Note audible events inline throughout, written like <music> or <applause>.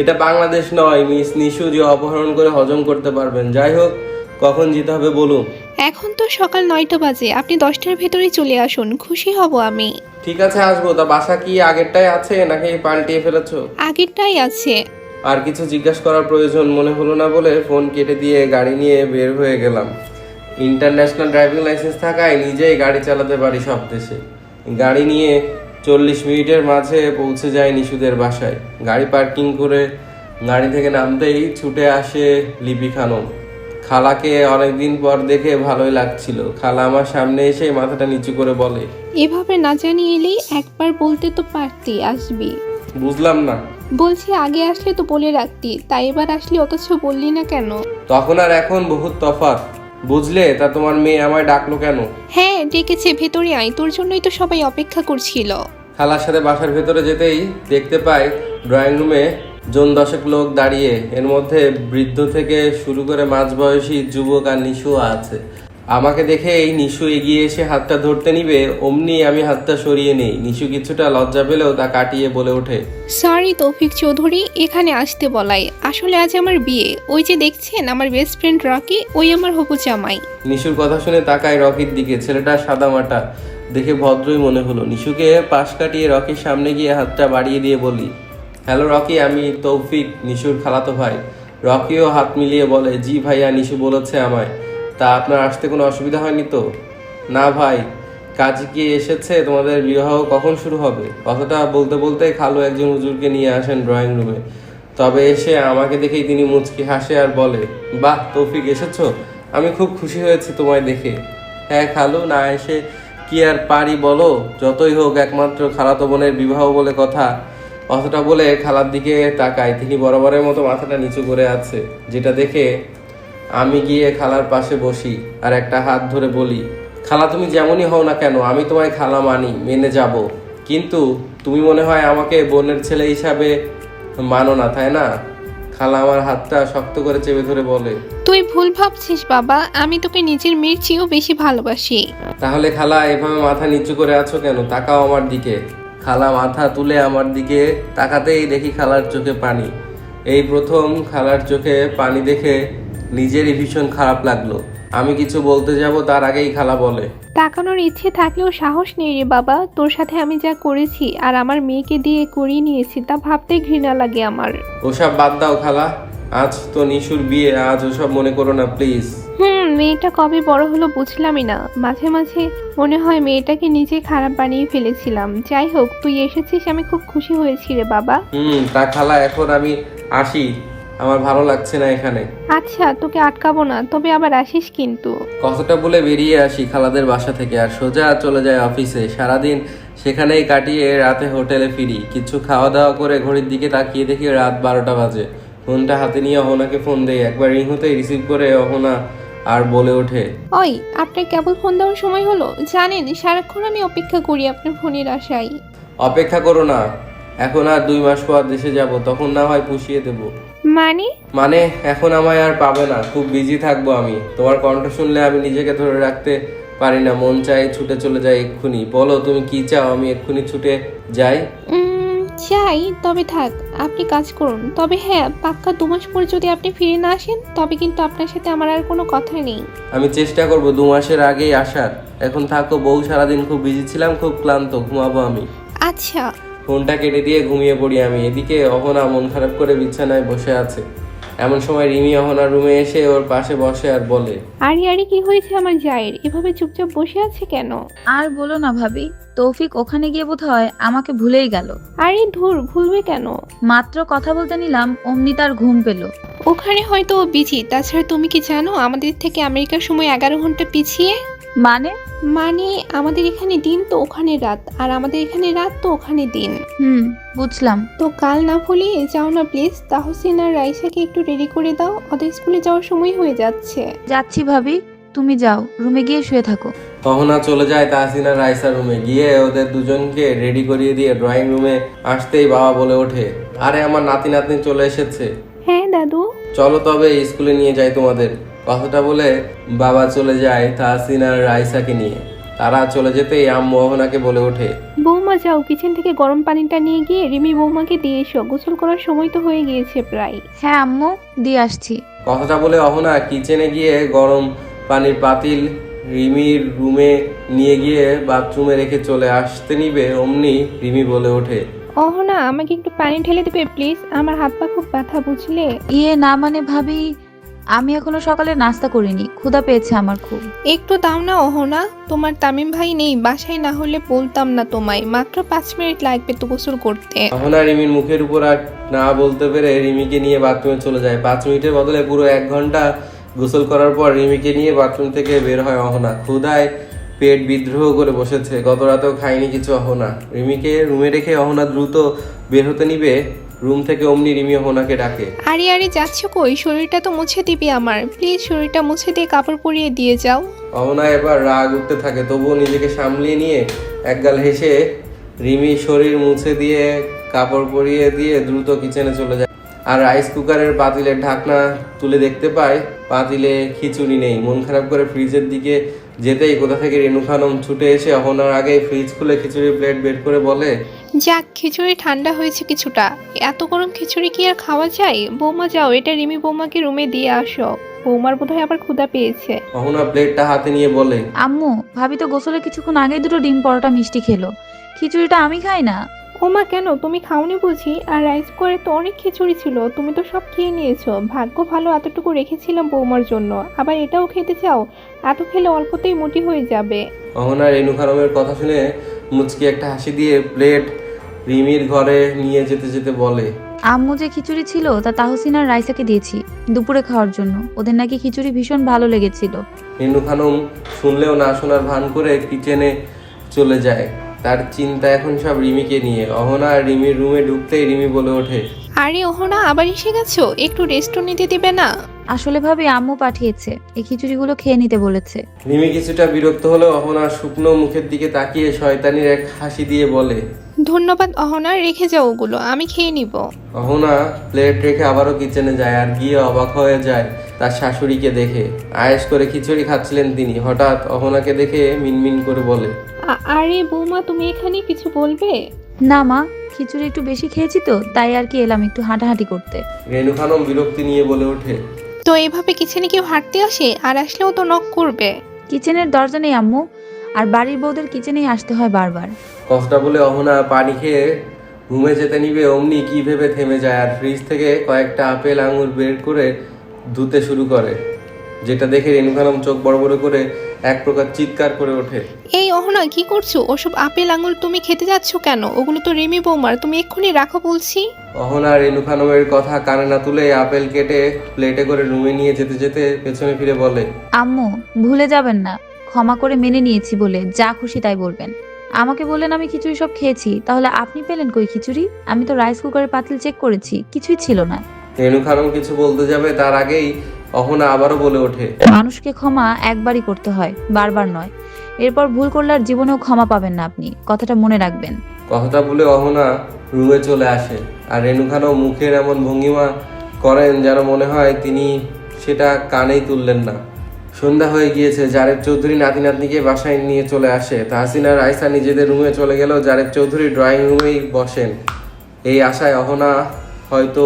এটা বাংলাদেশ নয় মিস নিশু যে অপহরণ করে হজম করতে পারবেন। যাই হোক কখন যেতে হবে বলুন। এখন তো সকাল নয়টা বাজে আপনি দশটার ভেতরে চলে আসুন খুশি হব আমি। ঠিক আছে আসব। তা বাসা কি আগেরটাই আছে নাকি পাল্টিয়ে ফেলেছো? আগেরটাই আছে। আর কিছু জিজ্ঞাসা করার প্রয়োজন মনে হলো না বলে ফোন কেটে দিয়ে গাড়ি নিয়ে বের হয়ে গেলাম। ইন্টারন্যাশনাল ড্রাইভিং লাইসেন্স থাকায় নিজেই গাড়ি চালাতে পারি সব দেশে। গাড়ি নিয়ে চল্লিশ মিনিটের মাঝে পৌঁছে যায় নিশুদের বাসায়। গাড়ি পার্কিং করে গাড়ি থেকে নামতেই ছুটে আসে লিপি খানম। খালাকে অনেকদিন পর দেখে ভালোই লাগছিল। খালা আমার সামনে এসে মাথাটা নিচু করে বলে এভাবে না জানিয়ে এলেই একবার বলতে তো পারতি আসবি। বুঝলাম না। বলছি আগে আসলে তো বলে রাখতি তাই এবার আসলে অথচ বললি না কেন? তখন আর এখন বহুত তফাৎ। বুঝলে তা তোমার মেয়ে আমায় ডাকলো কেন? হ্যাঁ ডেকেছে ভেতরে আয় তোর জন্যই তো সবাই অপেক্ষা করছিল। খালার সাথে বাসার ভেতরে যেতেই দেখতে পাই ড্রয়িং রুমে জন দশেক লোক দাঁড়িয়ে। এর মধ্যে বৃদ্ধ থেকে শুরু করে মাঝ বয়সী যুবক আর নিশু আছে। আমাকে দেখে এই নিশু এগিয়ে এসে হাতটা ধরতে নিবে অমনি আমি হাতটা সরিয়ে নেই। নিশু কিছুটা লজ্জা পেলেও তা কাটিয়ে বলে ওঠে সরি তৌফিক চৌধুরী এখানে আসতে বলাই। আসলে আজ আমার বিয়ে। ওই যে দেখছেন আমার বেস্ট ফ্রেন্ড রকি ওই আমার হবু জামাই। নিশুর কথা শুনে তাকায় রকির দিকে ছেলেটা সাদা মাটা। দেখে ভদ্রই মনে হলো নিশুকে পাশ কাটিয়ে রকির সামনে গিয়ে হাতটা বাড়িয়ে দিয়ে বলি হ্যালো রকি আমি তৌফিক নিশুর খালাতো ভাই। রকিও হাত মিলিয়ে বলে জি ভাইয়া নিশু বলেছে আমায়। তা আপনার আসতে কোনো অসুবিধা হয়নি তো? না ভাই, কাজ কি এসেছে? তোমাদের বিবাহ কখন শুরু হবে? কথাটা বলতে বলতে খালু একজন হুজুরকে নিয়ে আসেন ড্রয়িং রুমে। তবে এসে আমাকে দেখেই তিনি মুচকি হাসে আর বলে, বাহ, তৌফিক, এসেছ? আমি খুব খুশি হয়েছি তোমায় দেখে। হ্যাঁ খালু, না এসে কি আর পারি বলো? যতই হোক, একমাত্র খালাতো বোনের বিবাহ বলে কথা। কথাটা বলে খালার দিকে তাকায়। তিনি বরাবরের মতো মাথাটা নিচু করে আছে, যেটা দেখে আমি গিয়ে খালার পাশে বসি আর একটা হাত ধরে বলি খালা তুমি যেমনই হও না কেন আমি তোমায় খালা মানি মেনে যাব। কিন্তু তুমি মনে হয় আমাকে বোনের ছেলে হিসাবে মানো না তাই না? খালা আমার হাতটা শক্ত করে চেপে ধরে বলে তুই ভুল ভাবছিস বাবা আমি তোকে নিজের মেয়ের চেয়েও বেশি ভালোবাসি। তাহলে খালা এভাবে মাথা নিচু করে আছো কেন? তাকাও আমার দিকে। খালা মাথা তুলে আমার দিকে তাকাতেই দেখি খালার চোখে পানি। এই প্রথম খালার চোখে পানি দেখে নিজেরই ভীষণ খারাপ লাগল। আমি কিছু বলতে যাব তার আগেই খালা বলে। তাকানোর ইচ্ছে থাকলেও সাহস নেই রে বাবা তোর সাথে আমি যা করেছি আর আমার মেয়েকে দিয়ে করিয়ে নিয়েছি তা ভাবতে ঘৃণা লাগে আমার। ওসব বাদ দাও খালা আজ তো নিশুর বিয়ে আজ ওসব মনে করো না প্লিজ। হুম মেয়েটা কবে বড় হলো বুঝলামই না। মাঝে মাঝে মনে হয় মেয়েটাকে নিজে খারাপ বানিয়ে ফেলেছিলাম। যাই হোক তুই এসেছিস আমি খুব খুশি হয়েছি রে বাবা। হুম তা খালা এখন আমি আসি। আমার ভালো লাগছে না এখানে। আচ্ছা তোকে আটকাবো না তবে আবার আসিস কিন্তু। কথাটা বলে বেরিয়ে আসি খালাদের বাসা থেকে আর সোজা চলে যায় অফিসে। সারাদিন সেখানেই কাটিয়ে রাতে হোটেলে ফিরি। কিছু খাওয়া দাওয়া করে ঘড়ির দিকে তাকিয়ে দেখি রাত বারোটা বাজে। ফোনটা হাতে নিয়ে অহনাকে ফোন দেই। একবার রিং হতেই রিসিভ করে অহনা আর বলে ওঠে ওই আপনার কেবল ফোন দেওয়ার সময় হলো? জানেন সারাক্ষণ আমি অপেক্ষা করি আপনার ফোনের আশায়। অপেক্ষা করো না এখন আর দুই মাস পর দেশে যাব তখন না হয় পুষিয়ে দেবো। মানে? মানে এখন আমায় আর পাবে না। খুব বিজি থাকব আমি। তোমার কণ্ঠ শুনলে আমি নিজেকে ধরে রাখতে পারি না। মন চাই ছুটে চলে যাই এক্ষুনি। বলো তুমি কি চাও? আমি এক্ষুনি ছুটে যাই। উম, চাই তবে থাক। আপনি কাজ করুন। তবে হ্যাঁ পাক্কা দু মাস পর যদি আপনি ফিরে না আসেন তবে কিন্তু আপনার সাথে আমার আর কোনো কথা নেই। আমি চেষ্টা করব দু মাসের আগেই আসার। এখন থাকো বউ সারাদিন খুব বিজি ছিলাম খুব ক্লান্ত। ঘুমাবো আমি। আচ্ছা। ফোনটা কেটে দিয়ে ঘুমিয়ে পড়ি আমি। এদিকে অহনা মন খারাপ করে বিছানায় বসে আছে। এমন সময় রিমি অহনার রুমে এসে ওর পাশে বসে আর বলে আরে আরে কি হয়েছে আমার জায়ের? এভাবে চুপচাপ বসে আছে কেন? আর বলো না ভাবি তৌফিক ওখানে গিয়ে বোধ হয় আমাকে ভুলেই গেল। আরে ধুর ভুলবে কেন? মাত্র কথা বলতে নিলাম অমনি তার ঘুম পেল। ওখানে হয়তো ও বিজি। তাছাড়া তুমি কি জানো আমাদের থেকে আমেরিকার সময় এগারো ঘণ্টা পিছিয়ে? মানে? মানে আমাদের এখানে দিন তো ওখানে রাত আর আমাদের এখানে রাত তো ওখানে দিন। হুম বুঝলাম। তো কাল না ভুলিয়ে যাও না প্লিজ তাহসিন আর রাইসাকে একটু রেডি করে দাও ওদের স্কুলে যাওয়ার সময় হয়ে যাচ্ছে। যাচ্ছি ভাবি তুমি যাও রুমে গিয়ে শুয়ে থাকো। অহনা চলে যায় তাহসিনা রাইসা রুমে গিয়ে ওদের দুজনকে রেডি করিয়ে দিয়ে ড্রয়িং রুমে আসতেই বাবা বলে ওঠে আরে আমার নাতি নাতনি চলে এসেছে। হ্যাঁ দাদু। চলো তবে স্কুলে নিয়ে যাই তোমাদের। কথাটা বলে বাবা চলে যায় তাহসিন আর রাইসাকে নিয়ে। তারা চলে যেতেই আম্মু অহনাকে বলে ওঠে বৌমা যাও কিচেন থেকে গরম পানিটা নিয়ে গিয়ে রিমি বৌমাকে দিয়ে এসো। গোসল করার সময় তো হয়ে গিয়েছে প্রায়। হ্যাঁ আম্মু দিয়ে আসছি। কথাটা বলে অহনা কিচেনে গিয়ে গরম পানির পাতিল রিমির রুমে নিয়ে গিয়ে বাথরুমে রেখে চলে আসতে নিবে অমনি রিমি বলে ওঠে। অহনা আমাকে একটু পানি ঢেলে দেবে প্লিজ। আমার হাত পা খুব ব্যথা বুঝলে? ইয়ে না মানে ভাবি আমি এখনও সকালে নাস্তা করিনি ক্ষুধা পেয়েছে আমার খুব। একটু দাও না অহনা তোমার তামিম ভাই নেই বাসায় না হলে বলতাম না তোমায় মাত্র পাঁচ মিনিট লাগবে তো গোসল করতে। অহনা রিমির মুখের উপর আর না বলতে পেরে রিমিকে নিয়ে বাথরুমে চলে যায়। পাঁচ মিনিটের বদলে পুরো এক ঘণ্টা গোসল করার পর রিমিকে নিয়ে বাথরুম থেকে বের হয় অহনা। ক্ষুধায় পেট বিদ্রোহ করে বসেছে গত রাতেও খায়নি কিছু অহনা। রিমিকে রুমে রেখে অহনা দ্রুত বের হতে নিবে রুম থেকে অমনি রিমি হোনাকে ডাকে। আরে আরে যাচ্ছ কই? শরীরটা তো মুছে দিবি আমার। প্লিজ শরীরটা মুছে দিয়ে কাপড় পরিয়ে দিয়ে যাও। অহনা এবার রাগ উঠতে থাকে তবুও নিজেকে সামলিয়ে নিয়ে একগাল হেসে রিমি শরীর মুছে দিয়ে কাপড় পরিয়ে দিয়ে দ্রুত কিচেনে চলে যায়। আর রাইস কুকারের পাতিলের ঢাকনা তুলে দেখতে পায় পাতিলে খিচুড়ি নেই। মন খারাপ করে ফ্রিজের দিকে যেতেই কোথা থেকে রেণু খানম ছুটে এসে অহনার আগে ফ্রিজ খুলে খিচুড়ির প্লেট বের করে বলে যাক খিচুড়ি ঠান্ডা হয়েছে কিছুটা। এত গরম খিচুড়ি কি আর খাওয়া যায়? বৌমা যাও এটা রিমি বৌমাকে রুমে দিয়ে আসো। বৌমার বোধহয় আবার ক্ষুধা পেয়েছে। অহনা প্লেটটা হাতে নিয়ে বলে আম্মু ভাবি তো গোসলে কিছুক্ষণ আগে দুটো ডিম পরোটা মিষ্টি খেলো। খিচুড়িটা আমি খাই না। ওমা কেন? তুমি খাওনি বুঝি? আর রাইস করে তো অনেক খিচুড়ি ছিল। তুমি তো সব খেয়ে নিয়েছো। ভাগ্য ভালো এতটুকু রেখেছিলাম বৌমার জন্য। আবার এটাও খেতে চাও? এত খেলে অল্পতেই মোটি হয়ে যাবে। অহনা রেণু খানমের কথা শুনে মুচকি একটা হাসি দিয়ে প্লেট রিমির ঘরে নিয়ে যেতে যেতে বলে আম্মু যে খিচুড়ি ছিল তা তাহসিন আর রাইসাকে দিয়েছি দুপুরে খাওয়ার জন্য। ওদের নাকি খিচুড়ি ভীষণ ভালো লেগেছিল। রেণু খানম শুনলেও না শোনার ভান করে কিচেনে চলে যায়। তার চিন্তা এখন সব রিমিকে নিয়ে। অহনা আর রিমির রুমে ঢুকতেই রিমি বলে ওঠে আরে ওহনা আবার এসে গেছো? একটু রেস্টও নিতে দিবে না? আসলে ভাবে আম্মু পাঠিয়েছে। এই খিচুড়িগুলো খেয়ে নিতে বলেছে। রিমি কিছুটা বিরক্ত হলেও অহনা শুকনো মুখের দিকে তাকিয়ে শয়তানির এক হাসি দিয়ে বলে ধন্যবাদ অহনা রেখে যাও ওগুলো আমি খেয়ে নিব। অহনা প্লেট রেখে আবারও কিচেনে যায় আর গিয়ে অবাক হয়ে যায় তার শাশুড়িকে দেখে। আয়েস করে খিচুড়ি খাচ্ছিলেন তিনি হঠাৎ অহনাকে দেখে মিনমিন করে বলে আ- আরে বৌমা তুমি এখানে কিছু বলবে? না মা খিচুড়ি একটু বেশি খেয়েছি তো তাই আর কি এলাম একটু হাঁটাহাঁটি করতে। রেণু খানম বিরক্তি নিয়ে বলে ওঠে তো এভাবে কিচেনে কেউ হাঁটতে আসে? আর আসলেও তো নক করবে। কিচেনের দরজা নেই আম্মু আর বাড়ির বউদের কিচেনেই আসতে হয় বারবার। কথাটা বলে অহনা পানি খেয়ে রুমে যেতে নিবে অমনি কি ভেবে থেমে যায়। আর ফ্রিজ থেকে কয়েকটা আপেল আঙুর বের করে ধুতে শুরু করে যেটা দেখে রেণু খানম চোখ বড় বড় করে এক প্রকার চিৎকার করে ওঠে। এই অহনা কি করছ? ওসব আপেল আঙুল তুমি খেতে যাচ্ছ কেন? ওগুলো তো রেমি বৌমার তুমি এক্ষুনি রাখো বলছি। অহনা রেণু খানমের কথা কানে না তুলে আপেল কেটে প্লেটে করে রুমে নিয়ে যেতে যেতে পেছনে ফিরে বলে আম্মু ভুলে যাবেন না। ক্ষমা করে মেনে নিয়েছি বলে যা খুশি তাই বলবেন। আমাকে বললেন আমি খিচুড়ি সব খেয়েছি তাহলে আপনি পেলেন কই খিচুড়ি? আমি তো রাইস কুকারের পাতিল চেক করেছি কিছুই ছিল না। রেণু খানম কিছু বলতে যাবে তার আগেই অহনা আবারও বলে ওঠে। মানুষকে ক্ষমা একবারই করতে হয় বারবার নয়। এরপর ভুল করলে আর জীবনেও ক্ষমা পাবেন না আপনি কথাটা মনে রাখবেন। কথাটা বলে অহনা রুমে চলে আসে আর রেণু খানম মুখের এমন ভঙ্গিমা করেন যেন মনে হয় তিনি সেটা কানেই তুললেন না। সন্ধ্যা হয়ে গিয়েছে জারেদ চৌধুরী নাতি নাতনিকে বাসায় নিয়ে চলে আসে। তাহসিনা রাইসা নিজেদের রুমে চলে গেলেও জারেদ চৌধুরী ড্রয়িং রুমেই বসেন। এই আশায় অহনা হয়তো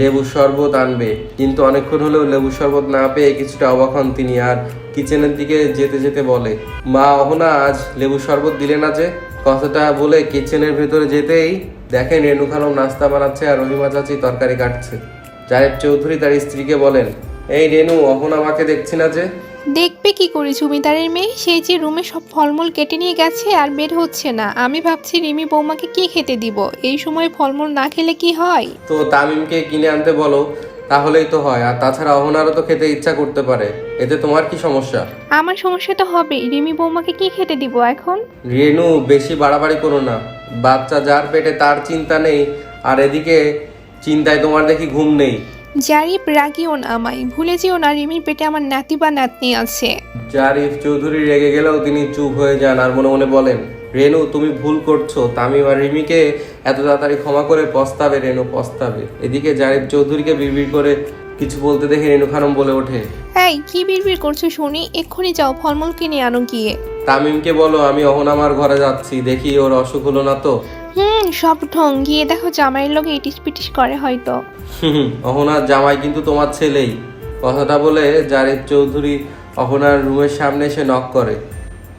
লেবু শরবত আনবে, কিন্তু অনেকক্ষণ হলেও লেবু শরবত না পেয়ে কিছুটা অবাক হন তিনি আর কিচেনের দিকে যেতে যেতে বলে, মা, অহনা, আজ লেবু শরবত দিলে না যে? কথাটা বলে কিচেনের ভেতরে যেতেই দেখেন রেণু খানম নাস্তা বানাচ্ছে আর রহিমা চাচি তরকারি কাটছে। জারেদ চৌধুরী তার স্ত্রীকে বলেন, এই রেণু অহনা আমাকে দেখছি না যে? দেখবে কি করে জমিদারের মেয়ে? সেই যে রুমে সব ফলমূল কেটে নিয়ে গেছে আর বের হচ্ছে না। আমি ভাবছি রিমি বৌমাকে কি খেতে দিব? এই সময় ফলমূল না খেলে কি হয়? তো তামিমকে কিনে আনতে বলো তাহলেই তো হয়। আর তাছাড়া অহনারও তো খেতে ইচ্ছা করতে পারে। এতে তোমার কি সমস্যা? আমার সমস্যা তো হবে রিমি বৌমাকে কি খেতে দিব এখন? রেনু বেশি বাড়াবাড়ি করো না। বাচ্চা যার পেটে তার চিন্তা নেই আর এদিকে চিন্তায় তোমার দেখি ঘুম নেই। জারিপ রাগিও না আমায়। ভুলে যেও না রিমির পেটে আমার নাতি বা নাতনি আছে। জারিফ চৌধুরী রেগে গেলেও তিনি চুপ হয়ে যান আর মনে মনে বলেন রেনু তুমি ভুল করছ। তামিম আর রিমিকে এত তাড়াতাড়ি ক্ষমা করে পস্তাবে রেণু পস্তাবে। এদিকে জারিফ চৌধুরীকে বিড়বিড় করে কিছু বলতে দেখে রেণু খানম বলে ওঠে এই কি বিড়বিড় করছ শুনি? এক্ষুনি যাও ফলমূল কিনে আনো গিয়ে। তামিমকে বলো আমি অহন আমার ঘরে যাচ্ছি। দেখি ওর অসুখ হলো না তো? হুম সব ঢং। গিয়ে দেখো জামাইয়ের লোকে ইটিস পিটিস করে হয়তো। অহনার জামাই কিন্তু তোমার ছেলেই। কথাটা বলে জারেদ চৌধুরী অহনার রুমের সামনে এসে নক করে।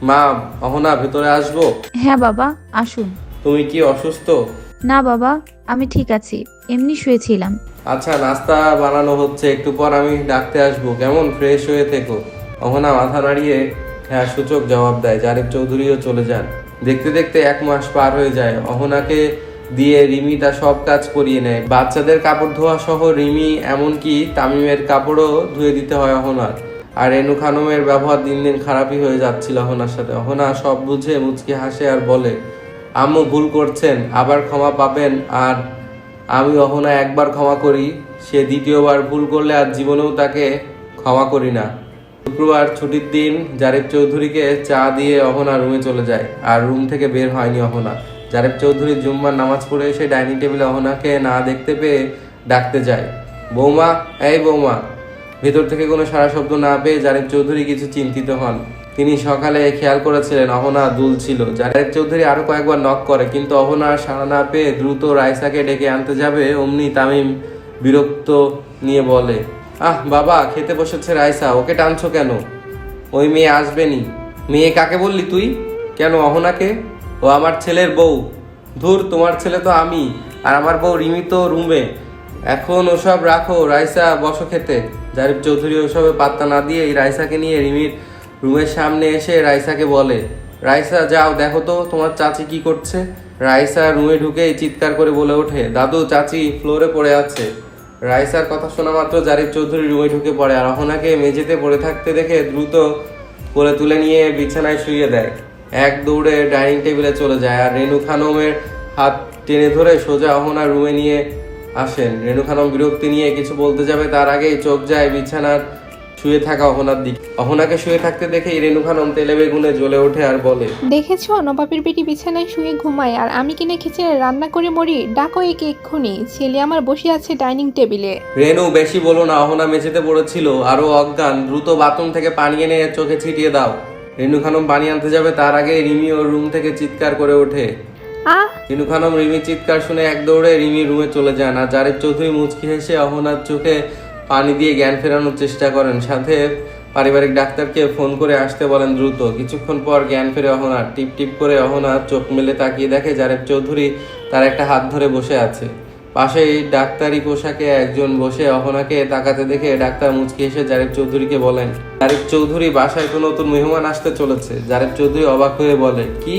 মা অহনা ভেতরে আসব? হ্যাঁ বাবা আসুন। তুমি কি অসুস্থ? না বাবা আমি ঠিক আছি। এমনি শুয়েছিলাম। আচ্ছা নাস্তা বানানো হচ্ছে একটু পর আমি ডাকতে আসব। কেমন? ফ্রেশ হয়ে থেকো। অহনা মাথা নাড়িয়ে হ্যাঁ সূচক জবাব দেয়। জারেদ চৌধুরীও চলে যান। দেখতে দেখতে এক মাস পার হয়ে যায়। অহনাকে দিয়ে রিমি তা সব কাজ করিয়ে নেয়। বাচ্চাদের কাপড় ধোয়া সহ রিমি এমনকি তামিমের কাপড়ও ধুয়ে দিতে হয় অহনার। আর রেনু খানমের ব্যবহার দিন দিন খারাপই হয়ে যাচ্ছিল অহনার সাথে। অহনা সব বুঝে মুচকি হাসে আর বলে, আম্মু, ভুল করছেন, আবার ক্ষমা পাবেন আর আমি অহনা একবার ক্ষমা করি। সে দ্বিতীয়বার ভুল করলে আর জীবনেও তাকে ক্ষমা করি না। শুক্রবার ছুটির দিন জারেব চৌধুরীকে চা দিয়ে অহনা রুমে চলে যায়, আর রুম থেকে বের হয়নি অহনা। জারেব চৌধুরী জুম্মার নামাজ পড়ে এসে ডাইনিং টেবিলে অহনাকে না দেখতে পেয়ে ডাকতে যায়। বৌমা, এই বৌমা। ভেতর থেকে কোনো সারা শব্দ না পেয়ে জারেব চৌধুরী কিছু চিন্তিত হন। তিনি সকালে খেয়াল করেছিলেন, অহনা দুল ছিল। জারেব চৌধুরী আরও কয়েকবার নক করে, কিন্তু অহনা সাড়া না পেয়ে দ্রুত রাইসাকে ডেকে আনতে যাবে, অমনি তামিম বিরক্ত নিয়ে বলে আহ, বাবা, খেতে বসেছে রাইসা, ওকে টানছো কেন? ওই মেয়ে আসবেনি। মেয়ে কাকে বললি তুই? কেন, অহনাকে? ও আমার ছেলের বউ। ধুর, তোমার ছেলে তো আমি, আর আমার বউ রিমি তো রুমে। এখন ওসব রাখো, রাইসা, বসো খেতে। জারিফ চৌধুরী ওসবে পাত্তা না দিয়ে এই রাইসাকে নিয়ে রিমির রুমের সামনে এসে রাইসাকে বলে, রাইসা, যাও, দেখো তো তোমার চাচি কি করছে? রাইসা রুমে ঢুকেই চিৎকার করে বলে ওঠে, দাদু, চাচি ফ্লোরে পড়ে আছে। রাইসার কথা শোনা মাত্র জারিফ চৌধুরী রুমে ঢুকে পড়ে আর অহনাকে মেঝেতে পড়ে থাকতে দেখে দ্রুত কোলে তুলে নিয়ে বিছানায় শুয়ে দেয়। এক দৌড়ে ডাইনিং টেবিলে চলে যায় আর রেনু খানমের হাত টেনে ধরে সোজা অহনা রুমে নিয়ে আসেন। রেনু খানম বিরক্তি নিয়ে কিছু বলতে যাবে, তার আগেই চোখ যায় বিছানার শুয়ে থাকা অহনার দিকে। অহনাকে শুয়ে থাকতে দেখেই রেনু খানম তেলে বেগুনে জ্বলে ওঠে আর বলে দেখেছ নবাবের বেটি বিছানায় শুয়ে ঘুমায় আর আমি কিনা কিচেনে রান্না করে মরি ডাকো একে এক্ষুনি। ছেলে আমার বসে আছে ডাইনিং টেবিলে। রেনু বেশি বলো না অহনা মেঝেতে পড়েছিল আরও অজ্ঞান দ্রুত বাথরুম থেকে পানি এনে চোখে ছিটিয়ে দাও। রেনু খানম পানি আনতে যাবে তার আগে রিমি ওর রুম থেকে চিৎকার করে ওঠে। আহ! রিনু খানম রিমির চিৎকার শুনে এক দৌড়ে রিমি রুমে চলে যান আর জারেদ চৌধুরী মুচকি হেসে অহনার চোখে পানি দিয়ে জ্ঞান ফেরানোর চেষ্টা করেন। সাথে পারিবারিক ডাক্তারকে ফোন করে আসতে বলেন দ্রুত। কিছুক্ষণ পর জ্ঞান ফেরে অহনার। টিপ টিপ করে অহনার চোখ মেলে তাকিয়ে দেখে জারেদ চৌধুরী তার একটা হাত ধরে বসে আছে। পাশেই ডাক্তারি পোশাকে একজন বসে অহনাকে তাকাতে দেখে ডাক্তার মুচকি এসে জারেব চৌধুরীকে বলেন, জারেব চৌধুরী, বাসায় কোনো নতুন মেহমান আসতে চলেছে। জারেব চৌধুরী অবাক হয়ে বলে, কি?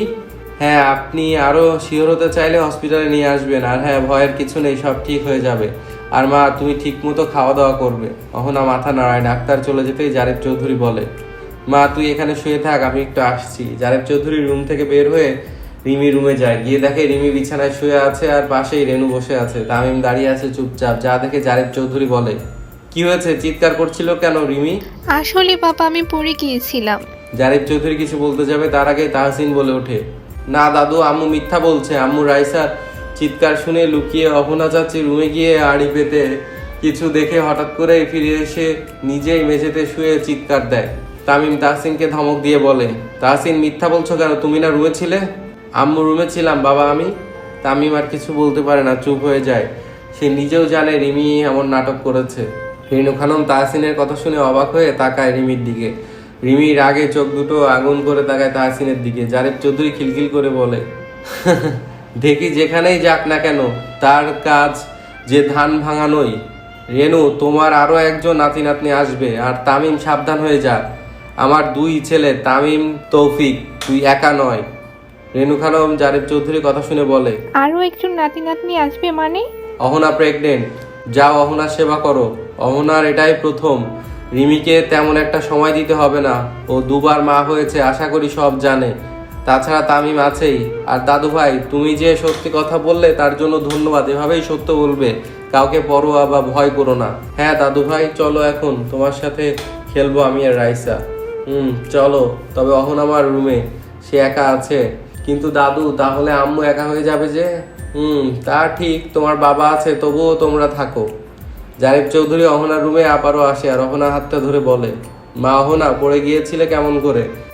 হ্যাঁ আপনি আরও শিওর হতে চাইলে হসপিটালে নিয়ে আসবেন। আর হ্যাঁ ভয়ের কিছু নেই, সব ঠিক হয়ে যাবে। আর মা তুমি ঠিক মতো খাওয়া দাওয়া করবে। অহনা মাথা নাড়ায় ডাক্তার চলে যেতেই জারেদ চৌধুরী বলে মা তুই এখানে শুয়ে থাক আমি একটু আসছি। জারেদ চৌধুরী রুম থেকে বের হয়ে রিমি রুমে যায়। গিয়ে দেখে রিমি বিছানায় শুয়ে আছে আর পাশেই রেনু বসে আছে। তামিম দাঁড়িয়ে আছে চুপচাপ। যা দেখে জারেদ চৌধুরী বলে কি হয়েছে? চিৎকার করছিল কেন রিমি? আসলে বাবা আমি পড়ে গিয়েছিলাম। জারিফ চৌধুরী কিছু বলতে যাবে তার আগে তাহসিন বলে ওঠে না দাদু আম্মু মিথ্যা বলছে। আম্মু রাইসার চিৎকার শুনে লুকিয়ে অহনা চাচি রুমে গিয়ে আড়ি পেতে কিছু দেখে হঠাৎ করে ফিরে এসে নিজেই মেঝেতে শুয়ে চিৎকার দেয়। তামিম তাহসিনকে ধমক দিয়ে বলে, তাহসিন, মিথ্যা বলছো কেন? তুমি না রুমে ছিলে? আম্মু, রুমে ছিলাম, বাবা, আমি? তামিম আর কিছু বলতে পারে না, চুপ হয়ে যায়। সে নিজেও জানে রিমি এমন নাটক করেছে। রেণু খানম তাহসিনের কথা শুনে অবাক হয়ে তাকায় রিমির দিকে। রিমির আগে চোখ দুটো আগুন করে তাকায় তাহসিনের দিকে জারেব চৌধুরী খিলখিল করে বলে। <laughs> দেখি যেখানেই যাক না কেন তার কাজ যে ধান ভাঙানোই। রেনু তোমার আরও একজন নাতি নাতনি আসবে আর তামিম সাবধান হয়ে যা। আমার দুই ছেলে তামিম তৌফিক তুই একা নয়। রেনু খানম জারেব চৌধুরী কথা শুনে বলে আরও একজন নাতি নাতনি আসবে মানে? অহনা প্রেগনেন্ট যাও অহনার সেবা করো। অহনার এটাই প্রথম। রিমিকে তেমন একটা সময় দিতে হবে না। ও দুবার মা হয়েছে আশা করি সব জানে। তাছাড়া তামিম আছেই। আর দাদু ভাই, তুমি যে সত্যি কথা বললে, তার জন্য ধন্যবাদ। এভাবেই সত্য বলবে। কাউকে পরোয়া বা ভয় করো না। হ্যাঁ দাদু ভাই, চলো এখন। তোমার সাথে খেলব আমি আর রাইসা। হুম, চলো। তবে অহন আমার রুমে সে একা আছে। কিন্তু দাদু, তাহলে আম্মু একা হয়ে যাবে যে? হুম, তা ঠিক। তোমার বাবা আছে, তবুও তোমরা থাকো। জারিফ চৌধুরী অহনার রুমে আবারও আসে আর অহনার হাতটা ধরে বলে, মা অহনা, পড়ে গিয়েছিলে কেমন করে?